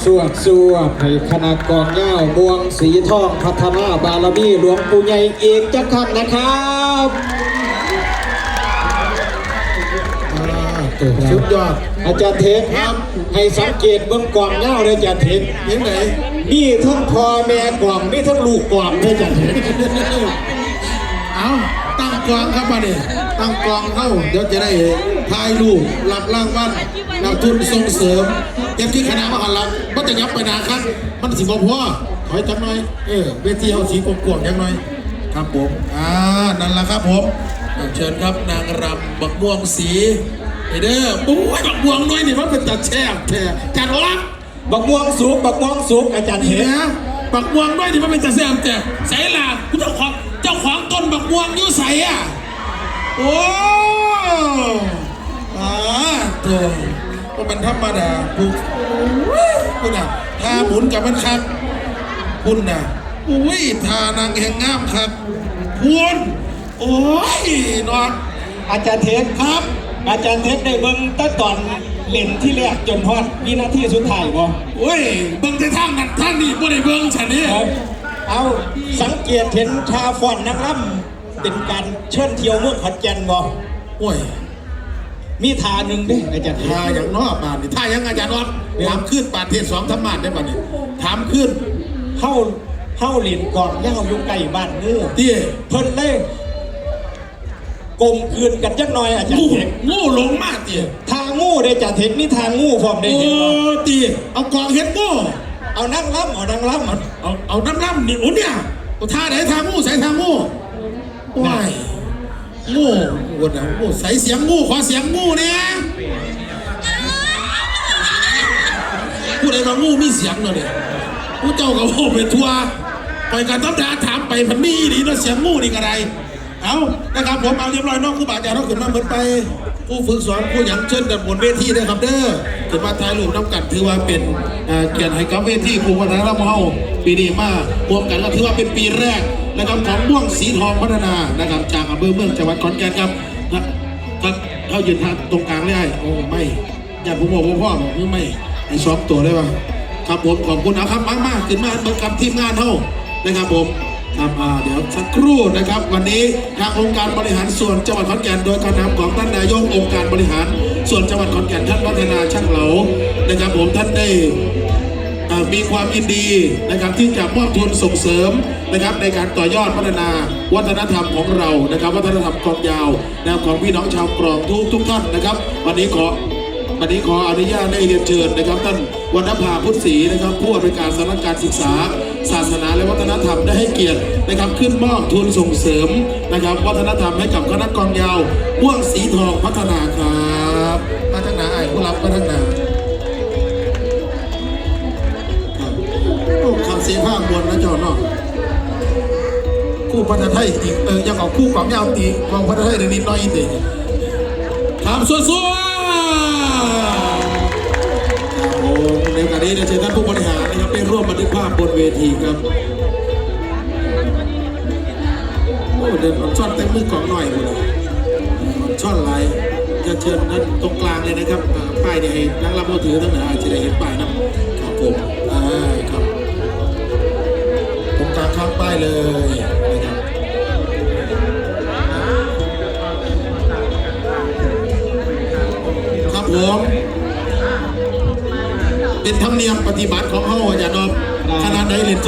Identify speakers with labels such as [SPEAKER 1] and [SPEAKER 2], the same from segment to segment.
[SPEAKER 1] ครับสวดสวดให้คณะกองเง่าบวงสีทองพัฒนาบารมีหลวงปู่ใหญ่เอกจักขันนะครับ
[SPEAKER 2] สุดยอด
[SPEAKER 1] อาจารย์เทพครับให้สังเกตเบื้องกองเง่าเลยอาจารย์เทพ
[SPEAKER 2] ยังไง
[SPEAKER 1] มีทั้งพ่อแม่กล่องมีทั้งลูกกล่องเลยอาจารย์เทพ
[SPEAKER 2] เอาตั้ง กองครับมาเนี่ยตั้งกองเข้าเดี๋ยวจะได้ทายลูกหลับล่างวันหลับทุนส่งเสริมเต็มที่คณะมหาลัยมันจะยับไปนาครับ มันสิบพอถอยจังหน่อยเออเวทีเอาสีกวงๆจังหน่อยครับผม อ่า นั่นแหละครับผม เชิญครับนางรำบักม่วงสีเด้อปุ้ยบักม่วงน้อยนี่มันเป็นตาแช่แท้จัดรัก
[SPEAKER 1] บักม่วงสุกบักม่วงสุกอาจารย์เห็
[SPEAKER 2] นนะบักม่วงด้วยนี่มันเป็นตาแซ่แต่ใส่ล่ะคุณเจ้าขอ เจ้าของต้นบักม่วงอยู่ใส่อะ โอ้อ่าตัวก็มันธรรมดาผูกคุณน่ะทาหมุนกับมันครับคุณน่ะอุ้ยทานางแห่งงามครับคุณโอ้ยนอน
[SPEAKER 1] อาจารย์เทพ
[SPEAKER 2] ครับ
[SPEAKER 1] อาจารย์เทพได้เบิ้งตั้งตอนเล่นที่แรกจนฮอดวินาทีสุดท้ายบ่
[SPEAKER 2] โอ้ย เบิ่งแต่ทางนั้นทางนี้บ่ได้เบิ่งฉันนี่
[SPEAKER 1] ครับ เอาสังเกตเห็นชาฟอนนักล่ำเป็นการเชิญเที่ยวเมืองขอนแก่นบ่
[SPEAKER 2] โอ้ย
[SPEAKER 1] มีทาหนึ่งเด้อาจารย์เทพ
[SPEAKER 2] ท่าอย่างนอกบานนี่ท่ายังอาจารย์นอดถามขึ้นปาเทศสองธรรมานได้ป่ะนี่ถามขึ้น
[SPEAKER 1] เข้าเข้าเหรียญก่อนย่าอยู่ใกล้บ้านเนื้อ
[SPEAKER 2] ที่
[SPEAKER 1] เพิ่นเลยกลมคืนกันจักหน่อยอาจาร
[SPEAKER 2] งู
[SPEAKER 1] ย์เทพ
[SPEAKER 2] งูลงมาตี
[SPEAKER 1] ทางงูเด้อาจารย์เทพมีทางงูพร้อมได้
[SPEAKER 2] โอ้
[SPEAKER 1] เห็นบ่
[SPEAKER 2] ตีเอากองเห็ดงู
[SPEAKER 1] เอานั่งล่ำเอานั่งล่ำเอา
[SPEAKER 2] เอาเอาน้ำน้ำนี่โอ้เนี่ยเอาท่าไหนทางงูใส่ทางงูว้ายงูวนอะงูใส่เสียงงูขอเสียงงูเนี่ยผู้ใดมางูมีเสียงเนาะเนี่ยผู้เจ้ากับโอ้เป็นทัวร์ไปกันต้องดาถามไปพันมีดีเนาะเสียงงูนี่กระไรเอานะครับผมเอาเรียบร้อยนอกครูบาอาจาเราขึ้นมาเหมือนไป ผู้ฝึกสอนผู้หยังเชิญกันบนเวทีนะครับเด้อขึ้นมาถ่ายรูปน้ำกันถือว่าเป็นเกียรติให้กับเวทีครูวัฒนธรรมเฮาปีนี้มารวมกันก็ถือว่าเป็นปีแรกนะครับของม่วงสีทองพัฒนานะครับจากอำเภอเมืองจังหวัดขอนแก่นครับครับเขายืนทางตรงกลางไอ้โอ้ไม่ญาติผมบอกพ่อพ่อบอกไม่ไอ้สองตัวได้ปะครับผมขอบคุณนะครับมากๆขึ้นมาเบิกกับทีมงานเท่านะครับผม ครับอ่าเดี๋ยวสักครู่นะครับ วันนี้ทางองค์การบริหารส่วนจังหวัดขอนแก่น โดยการนำของท่านนายกองค์การบริหาร ส่วนจังหวัดขอนแก่นท่านพัฒนาช่างเหลานะครับผมท่านได้อ่ามีความยินดีนะครับที่จะมอบทุนส่งเสริมนะครับในการต่อยอดพัฒนาวัฒนธรรมของเรานะครับ วัฒนธรรมกลองยาวแนวของพี่น้องชาวกรองทุกทุกท่านนะครับ วันนี้ขอวันนี้ขออนุญาตได้เรียนเชิญนะครับท่านวรรณภาพุทธศรีนะครับผู้อำนวยการสำนักการศึกษา ศาสนาและวัฒนธรรมได้ให้เกียรตินะครับขึ้นมอบทุนส่งเสริมนะครับ วัฒนธรรมให้กับคณะกองยาวม่วงสีทองพัฒนาครับมาทางไหนาไอ้ผู้รับมาทางไหนาครับโอ้คำเสียงภาคบนนะจอเนาะคู่พัฒนาไทยอีกเออยังเอาคู่ของยาวตีกองพัฒนาไทยเดี๋ยวนี้น้อยอีกตีครับสู้ๆโอ้ในกาสนี้เดี๋ยวเชิญท่านผู้บริหาร ร่วมบันทึกภาพบนเวทีครับโอ้เดินช่อนเต็มมือกล่องหน่อยหมดเลยช่อนลายจะเชิญนั่นตรงกลางเลยนะครับป้ายเนี่ยให้นักรับมือถือตั้งแต่อาจจะได้เห็นป้ายนะครับผมอ่าครับตรงกลางข้างป้ายเลยนะครับครับผมเป็นธรรมเนียมปฏิบัติ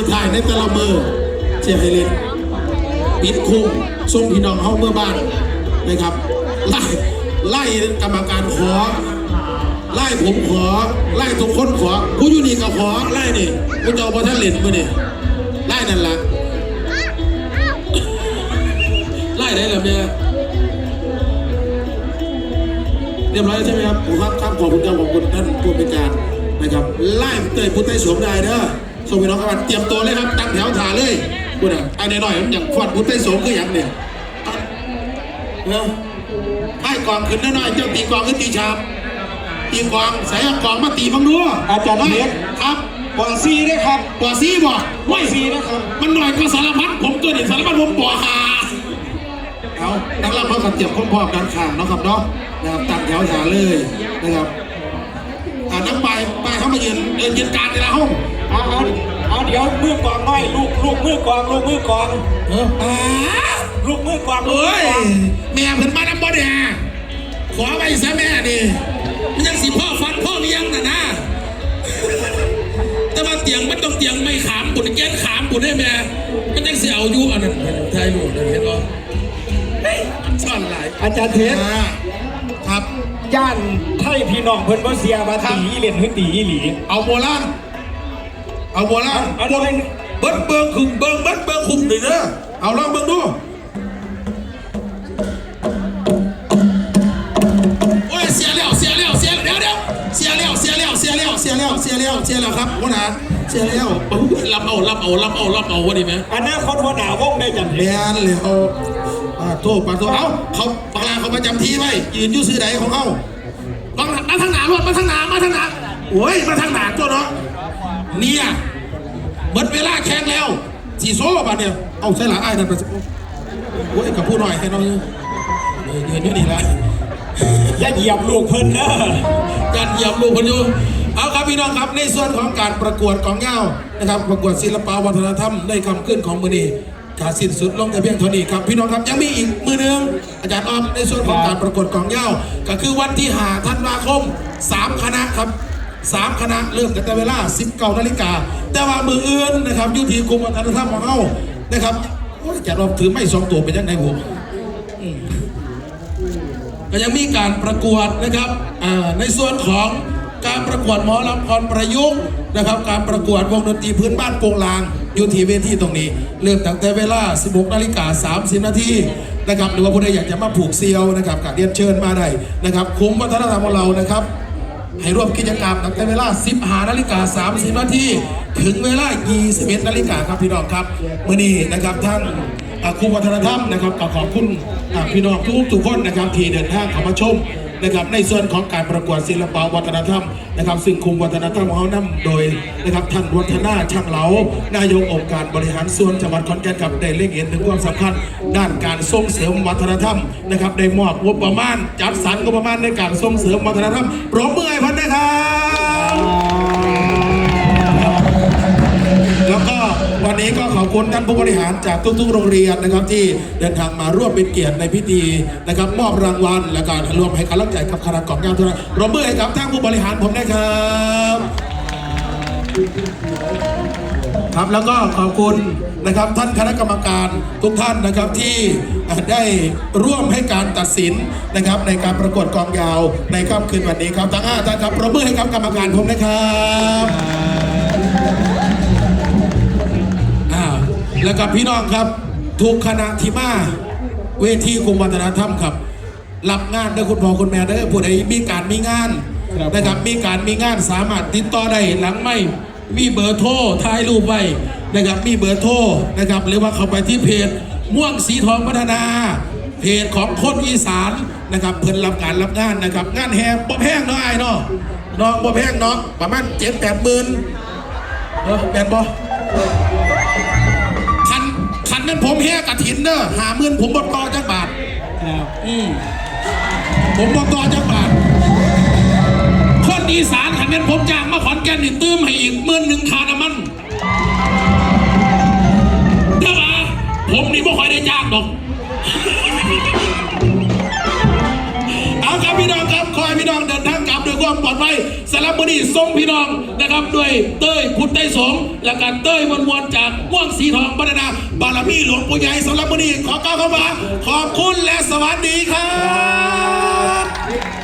[SPEAKER 2] สุดท้ายในแต่ละมือเชียร์ให้เลนปิดคุ้มส่งพี่น้องเฮาเมื่อบ้านนะครับ ไล่ไล่กรรมการขอ ไล่ผมขอ ไล่ทุกคนขอผู้อยู่นี่ก็ขอไล่นี่ผู้เจ้าพอท่านเล่นมือนี่ไล่นั่นละไล่ได้แล้วเนี่ยเรียบร้อยใช่ไหมครับผมครับครับขอบคุณครับขอบคุณท่านผู้บริการนะครับไล่เตยพุทธไทยสวมได้เด้อ ส่งพี่น้องกันเตรียมตัวเลยครับ ตั้งแถวถ่ายเลยพูดอะไอ้หน่อยๆมันอย่างฟอดพุทธไทยสวมคืออย่างเนี่ยเนาะให้กองขึ้นน้อยๆเจ้าตีกองขึ้นตีชามตีกองใส่เอากองมาตีบังดู
[SPEAKER 1] อาจารย์เทพ
[SPEAKER 2] ครับ
[SPEAKER 1] กว่าซีได้ครับ
[SPEAKER 2] กว่าซีบ่
[SPEAKER 1] ก
[SPEAKER 2] ไม่
[SPEAKER 1] ว่าซีนะครับ
[SPEAKER 2] มันหน่อยกว่าสารพัดผมเกินอีกสารพัดผมบ่หาเอานักเล่าเขาขัดเจ็บพร้อมๆกันข้างเนาะครับเนาะนะครับตั้งแถวถ่ายเลยนะครับ อ่านักไปไปเข้ามายืนยืนยืนการในละห้อง
[SPEAKER 1] เอาเอาเอาเดี๋ยวมือกองน้อยลูกลูกมือกองลูกมือกอง
[SPEAKER 2] เอออ่า
[SPEAKER 1] ลูกมือกองลูก
[SPEAKER 2] เอ้
[SPEAKER 1] มือยกอง
[SPEAKER 2] แม่เพิ่นมาน้ำบ่เนี่ยขอไว้ซะแม่ดิมันยังสิพ่อฟันพ่อเลี้ยงน่ะนะ แต่ว่าเตียงมันต้องเตียงไม่ขามบุญแก้นขามบุญได้แม่มันยังเสียเอาอยู่อันนั้นไทยลูกนั่นเห็นบ่เฮ้ยซ่อนหลาย
[SPEAKER 1] อาจารย์เทศ
[SPEAKER 2] อ่าครับ
[SPEAKER 1] ย่านไทยพี่น้องเพิ่นบ่เสียมาตีอีเล่นหรือตีอีหลี
[SPEAKER 2] เอาโบราณเอาโบราณ
[SPEAKER 1] เอาเอา
[SPEAKER 2] เบิ้ลเบิ้งคุมเบิ้งเบิ้ลเบิ้งคุมหน่อยเด้อเอาลองเบิ้งดูโอ้ยเสียแล้วเสียแล้วเสียแล้วเดี๋ยวเดี๋ยวเสียแล้วเสียแล้วเสียแล้วเสียแล้วเสียแล้วเสียแล้วครับหัวหน้าเสียแล้วโอ้ยรับเอารับเอารับเอารับเอาวะดิแม่
[SPEAKER 1] อนาคตหัวหน้าวงได้จัง
[SPEAKER 2] เรียนเลยเอา ปาโทษปาโทษเอาเขาปากลาเขาประจำที่ไว้ยืนอยู่ซื้อไหนของเขาบังมาทางหนารถมาทางหนามาทางหนาโอ้ยมาทางหนาตัวเนาะเนี่ยหมดเวลาแข่งแล้วสีโซ่บัดเนี่ยเอาใช่หลังไอ้นั่นไปสิโอ้ยกับผู้หน่อยให้น้องยืนยืนอยู่นี่ละ
[SPEAKER 1] อย่าเหยียบลูกเพิ่นเด้อ
[SPEAKER 2] การเหยียบลูกคนอยู่เอาครับพี่น้องครับในส่วนของการประกวดกองเหย้านะครับ ประกวดศิลปวัฒนธรรมในคำขึ้นของมือนี้ การสิ้นสุดลงแต่เพียงเท่านี้ครับพี่น้องครับยังมีอีกมือหนึงอาจารย์ออมในส่วนของการประกวดกองเหย้าก็คือวันที่หาธันวาคมสามคณะครับสามคณะเริ่มตั้งแต่เวลา19นาฬิกาแต่ว่ามืออื่นนะครับอยุติกรมวัฒนธรรมของเรานะครับโอ้ยอาจารย์ออมถือไม่สองตัวเป็นยังไงผมก็ยังมีการประกวดนะครับอ่าในส่วนของการประกวดหมอลำพรประยุกต์นะครับ การประกวดวงดนตรีพื้นบ้านโปงลางอ ยู่ที่เวทีตรงนี้ เริ่มตั้งแต่เวลา 16นาฬิกา30 นาทีนะครับหรือว่าผู้ใดอยากจะมาผูกเซียวนะครับก็เรียนเชิญมาได้นะครับคุ้มวัฒนธรรมของเรานะครับ ให้ร่วมกิจกรรมตั้งแต่เวลา 15นาฬิกา30 นาทีถึงเวลา 21นาฬิกาครับพี่น้องครับมื่อนี้นะครับท่านอ่าครูวัฒนธรรมนะครับก็ขอบคุณพี่น้องทุกทุกคนนะครับที่เดินทางเข้ามาชม นะครับในส่วนของการประกวดศิลปวัฒนธรรมนะครับ ซึ่งคุมวัฒนธรรมของเขานำโดยนะครับท่านวัฒนาช่างเหลานายกองค์การบริหารส่วนจังหวัดขอนแก่นครับได้เล็งเห็นถึงความสำคัญ ด้านการส่งเสริมวัฒนธรรมนะครับได้มอบงบประมาณจัดสรรงบประมาณในการส่งเสริมวัฒนธรรมปรบมือให้พันนะครับ วก็วันนี้ก็ขอบคุณท่านผู้บริหารจากทุกๆ โรงเรียนนะครับ ที่เดินทางมาร่วมเป็นเกียรติในพิธีนะครับ มอบรางวัล และการร่วมให้กำลังใจกับคณะกองงานทุกท่านรบมือให้กับท่านผู้บริหารผมนะครับครับแล้วก็ขอบคุณนะครับท่านคณะกรรมการทุกท่านนะครับที่ได้ร่วมให้การตัดสินนะครับ ในการประกวดกองยาวในค่ำคืนวันนี้ครับทั้งห้าท่านครับปรบมือให้กับกรรมการผมนะครับ แล้วกับพี่น้องครับ ทุกคณะที่มาเวทีกรมวัฒนธรรมครับ รับงานเด้อคุณพ่อคุณแม่เด้อผู้ใดมีการมีงานนะครับมีการมีงานสามารถติดต่อได้หลังไม่มีเบอร์โทรถ่ายรูปไว้นะครับมีเบอร์โทรนะครับหรือว่าเข้าไปที่เพจม่วงสีทองพัฒนา เพจของคนอีสานนะครับเพิ่นรับการรับงานนะครับงานแฮมบ่แพงเนาะไอ้ายเนาะน้องบ่แพงเนาะประมาณเจ็ดแปดหมื่นเออแปดบ่คันคั นั้นผมแห่กระถินเนอะหาเงินผมบอกอจักบาทอืมผมบอกอจักบาท คนอีสานคันนั้นผมจ้างมาขอนแก่นนี่ตื้มให้อีกหมื่นหนึ่งคาน้ำมันเท่าไหร่ผมนี่ไม่ค่อยได้จ้างดอกเอาครับพี่น้องครับขอให้พี่น้องเดิน ความปลอดภัยสำหรับวันนี้ส่งพี่น้องนะครับด้วยเต้ยพุทธไต้สงและการเต้ยมวลมวลจากม่วงสีทองบรรดาบารมีหลวงปู่ใหญ่สำหรับวันนี้ขอก้าวเข้ามา ขอบคุณและสวัสดีครับ